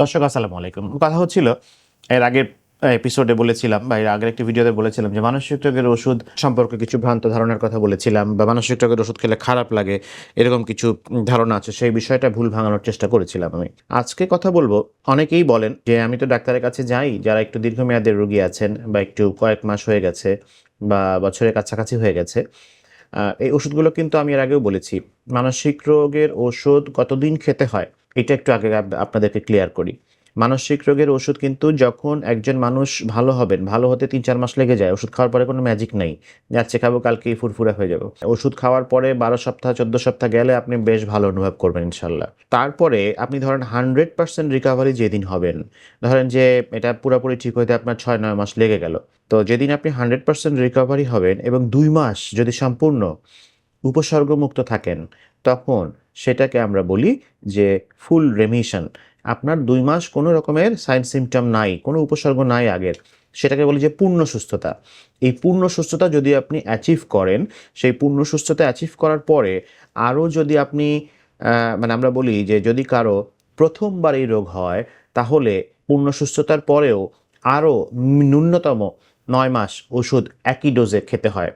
দর্শক, আসসালামু আলাইকুম। কথা হচ্ছিল, এর আগের এপিসোডে বলেছিলাম বা এর আগের একটি ভিডিওতে বলেছিলাম যে মানসিক রোগের ওষুধ সম্পর্কে কিছু ভ্রান্ত ধারণার কথা বলেছিলাম বা মানসিক রোগের ওষুধ খেলে খারাপ লাগে, এরকম কিছু ধারণা আছে, সেই বিষয়টা ভুল ভাঙানোর চেষ্টা করেছিলাম আমি। আজকে কথা বলব, অনেকেই বলেন যে আমি তো ডাক্তারের কাছে যাই, যারা একটু দীর্ঘমেয়াদের রোগী আছেন বা একটু কয়েক মাস হয়ে গেছে বা বছরের কাছাকাছি হয়ে গেছে এই ওষুধগুলো কিন্তু আমি এর আগেও বলেছি। মানসিক রোগের ওষুধ কতদিন খেতে হয়? এটা একটু আগে আপনাদেরকে ক্লিয়ার করি। মানসিক রোগের ওষুধ কিন্তু যখন একজন মানুষ ভালো হবেন, ভালো হতে তিন চার মাস লেগে যায়, ওষুধ খাওয়ার পরে কোনো ম্যাজিক নেই। যাচ্ছে, খাব, কালকেই ফুরফুরে হয়ে যাব। ওষুধ খাওয়ার পরে বারো সপ্তাহ, চোদ্দ সপ্তাহ গেলে আপনি বেশ ভালো অনুভব করবেন ইনশাল্লাহ। তারপরে আপনি ধরেন হান্ড্রেড পার্সেন্ট রিকাভারি যেদিন হবেন। ধরেন যে এটা পুরোপুরি ঠিক হতে আপনার ছয়, নয় মাস লেগে গেল। তো যেদিন আপনি হান্ড্রেড পার্সেন্ট রিকাভারি হবেন এবং দুই মাস যদি সম্পূর্ণ উপসর্গমুক্ত থাকেন, তখন সেটাকে আমরা বলি যে ফুল রেমিশন। আপনার দুই মাস কোনো রকমের সাইন সিমটম নাই, কোনো উপসর্গ নাই আগের, সেটাকে বলি যে পূর্ণ সুস্থতা। এই পূর্ণ সুস্থতা যদি আপনি অ্যাচিভ করেন, সেই পূর্ণ সুস্থতা অ্যাচিভ করার পরে আরও যদি আপনি মানে আমরা বলি যে যদি কারও প্রথমবার এই রোগ হয়, তাহলে পূর্ণ সুস্থতার পরেও আরও ন্যূনতম নয় মাস ওষুধ একই ডোজে খেতে হয়।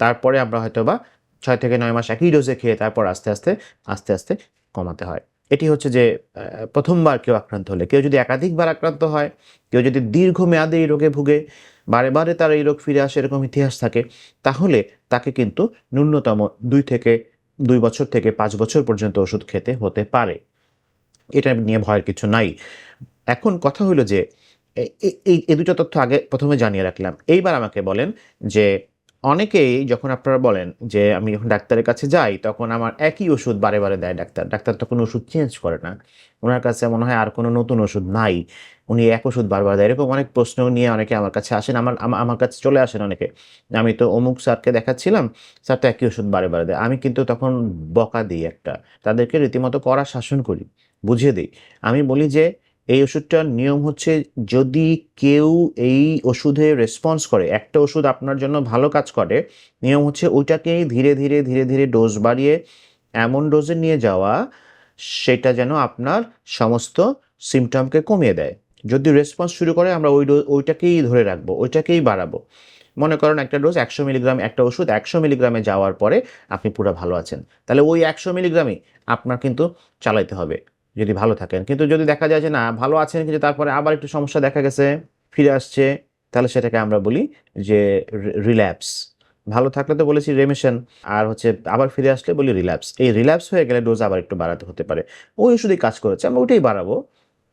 তারপরে আমরা হয়তো বা ছয় থেকে নয় মাস একই ডোজে খেয়ে তারপর আস্তে আস্তে আস্তে আস্তে কমাতে হয়। এটি হচ্ছে যে প্রথমবার কেউ আক্রান্ত হলে। কেউ যদি একাধিকবার আক্রান্ত হয়, কেউ যদি দীর্ঘমেয়াদে এই রোগে ভুগে, বারে বারে তার এই রোগ ফিরে আসে, এরকম ইতিহাস থাকে, তাহলে তাকে কিন্তু ন্যূনতম দুই থেকে, দুই বছর থেকে পাঁচ বছর পর্যন্ত ওষুধ খেতে হতে পারে। এটা নিয়ে ভয়ের কিছু নাই। এখন কথা হলো যে এই এই দুটো তথ্য আগে প্রথমে জানিয়ে রাখলাম। এইবার আমাকে বলেন যে অনেকেই যখন আপনারা বলেন যে আমি যখন ডাক্তারের কাছে যাই, তখন আমার একই ওষুধ বারে বারে দেয় ডাক্তার। ডাক্তার তখন ওষুধ চেঞ্জ করে না। ওনার কাছে মনে হয় আর কোনো নতুন ওষুধ নাই। উনি এক ওষুধ বারবার দেয়। এরকম অনেক প্রশ্ন নিয়ে অনেকে আমার কাছে আসেন। আমার আমার কাছে চলে আসেন অনেকে। আমি তো অমুক স্যারকে দেখাচ্ছিলাম, স্যার তো একই ওষুধ বারে বারে দেয়। আমি কিন্তু তখন বকা দিই একটা। তাদেরকে রীতিমতো কড়া শাসন করি, বুঝিয়ে দিই। আমি বলি যে এই ওষুধটার নিয়ম হচ্ছে যদি কেউ এই ওষুধে রেসপন্স করে, একটা ওষুধ আপনার জন্য ভালো কাজ করে, নিয়ম হচ্ছে ওইটাকেই ধীরে ধীরে ধীরে ধীরে ডোজ বাড়িয়ে এমন ডোজে নিয়ে যাওয়া, সেটা যেন আপনার সমস্ত সিমটমকে কমিয়ে দেয়। যদি রেসপন্স শুরু করে, আমরা ওই ডোজ ওইটাকেই ধরে রাখব, ওইটাকেই বাড়াবো। মনে করেন একটা ডোজ একশো মিলিগ্রাম একটা ওষুধ একশো মিলিগ্রামে যাওয়ার পরে আপনি পুরো ভালো আছেন। তাহলে ওই একশো মিলিগ্রামই আপনার কিন্তু চালাইতে হবে। যদি ভালো থাকেন। কিন্তু যদি দেখা যায় যে না, ভালো আছেন কিন্তু তারপরে আবার একটু সমস্যা দেখা গেছে, ফিরে আসছে, তাহলে সেটাকে আমরা বলি যে রিল্যাপস ভালো থাকলে তো বলেছি রেমিশন আর হচ্ছে আবার ফিরে আসলে বলি রিল্যাপস এই রিল্যাপস হয়ে গেলে ডোজ আবার একটু বাড়াতে হতে পারে। ওই ওষুধই কাজ করেছে, আমরা ওটাই বাড়াবো।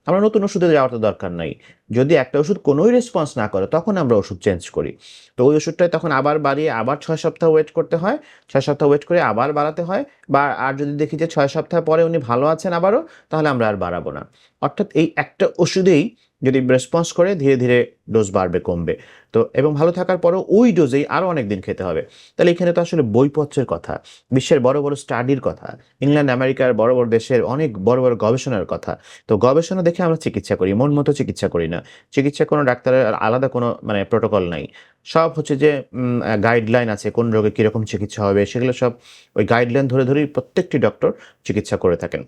আমরা নতুন ওষুধে যাওয়ার তো দরকার নাই। যদি একটা ওষুধ কোনোই রেসপন্স না করে, তখন আমরা ওষুধ চেঞ্জ করি। তো ওই ওষুধটাই তখন আবার বাড়িয়ে, আবার ছয় সপ্তাহ ওয়েট করতে হয়। ছয় সপ্তাহ ওয়েট করে আবার বাড়াতে হয়। বা আর যদি দেখি যে ছয় সপ্তাহ পরে উনি ভালো আছেন আবারও, তাহলে আমরা আর বাড়াবো না। অর্থাৎ এই একটা ওষুধেই যদি রেসপন্স করে, ধীরে ধীরে ডোজ বাড়বে, কমবে। তো এবং ভালো থাকার পরও ওই ডোজেই আরও অনেক দিন খেতে হবে। তাহলে এখানে তো আসলে বইপত্রের কথা, বিশ্বের বড় বড় স্টাডির কথা ইংল্যান্ড আমেরিকার বড় বড় দেশের অনেক বড় বড় গবেষণার কথা। তো গবেষণা দেখে আমরা চিকিৎসা করি, মন মতো চিকিৎসা করি না। চিকিৎসা কোনো ডাক্তারের আলাদা কোনো মানে প্রোটোকল নাই। সব হচ্ছে যে গাইডলাইন আছে, কোন রোগে কীরকম চিকিৎসা হবে, সেগুলো সব ওই গাইডলাইন ধরে ধরেই প্রত্যেকটি ডক্টর চিকিৎসা করে থাকেন।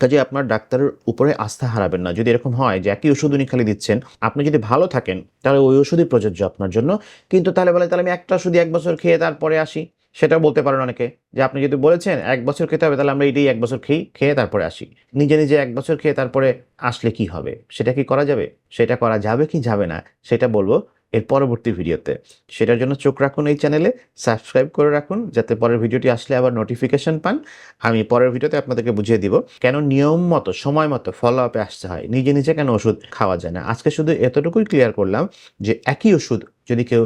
কাজে আপনার ডাক্তারের উপরে আস্থা হারাবেন না। যদি এরকম হয় যে একই ওষুধ উনি খালি দিচ্ছেন, আপনি যদি ভালো থাকেন, তাহলে ওই ওষুধই প্রযোজ্য আপনার জন্য। কিন্তু তাহলে বলে, তাহলে আমি একটা ওষুধ এক বছর খেয়ে তারপরে আসি। সেটা বলতে পারেন অনেকে যে, আপনি যদি বলেছেন এক বছর খেতে হবে, তাহলে আমরা এটাই এক বছর খেয়ে খেয়ে তারপরে আসি। নিজে নিজে এক বছর খেয়ে তারপরে আসলে কি হবে? সেটা কি করা যাবে? সেটা করা যাবে কি যাবে না? সেটা বলব। এর পরবর্তী ভিডিওতে। সেটার জন্য চোখ রাখুন এই চ্যানেলে, সাবস্ক্রাইব করে রাখুন, যাতে পরের ভিডিওটি আসলে আবার নোটিফিকেশন পান। আমি পরের ভিডিওতে আপনাদেরকে বুঝিয়ে দিব কেন নিয়ম মতো, সময় মতো ফলো আপে আসতে হয়, নিজে নিজে কেন ওষুধ খাওয়া যায় না। আজকে শুধু এতটুকুই ক্লিয়ার করলাম যে একই ওষুধ যদি কেউ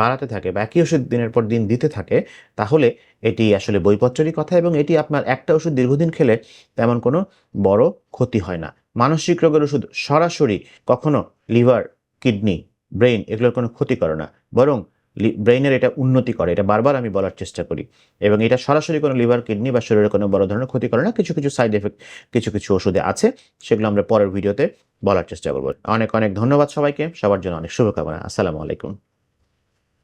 বাড়াতে থাকে বা একই ওষুধ দিনের পর দিন দিতে থাকে, তাহলে এটি আসলে বইপত্রেরই কথা এবং এটি আপনার একটা ওষুধ দীর্ঘদিন খেলে তেমন কোনো বড় ক্ষতি হয় না। মানসিক রোগের ওষুধ সরাসরি কখনো লিভার কিডনি ব্রেইন এগুলোর কোনো ক্ষতি করে না। বরং ব্রেইনের এটা উন্নতি করে। এটা বারবার আমি বলার চেষ্টা করি। এবং এটা সরাসরি কোনো লিভার, কিডনি বা শরীরের কোনো বড় ধরনের ক্ষতি করে না। কিছু কিছু সাইড এফেক্ট, কিছু কিছু ওষুধে আছে। সেগুলো আমরা পরের ভিডিওতে বলার চেষ্টা করব। অনেক অনেক ধন্যবাদ সবাইকে। সবার জন্য অনেক শুভকামনা। আসসালামু আলাইকুম।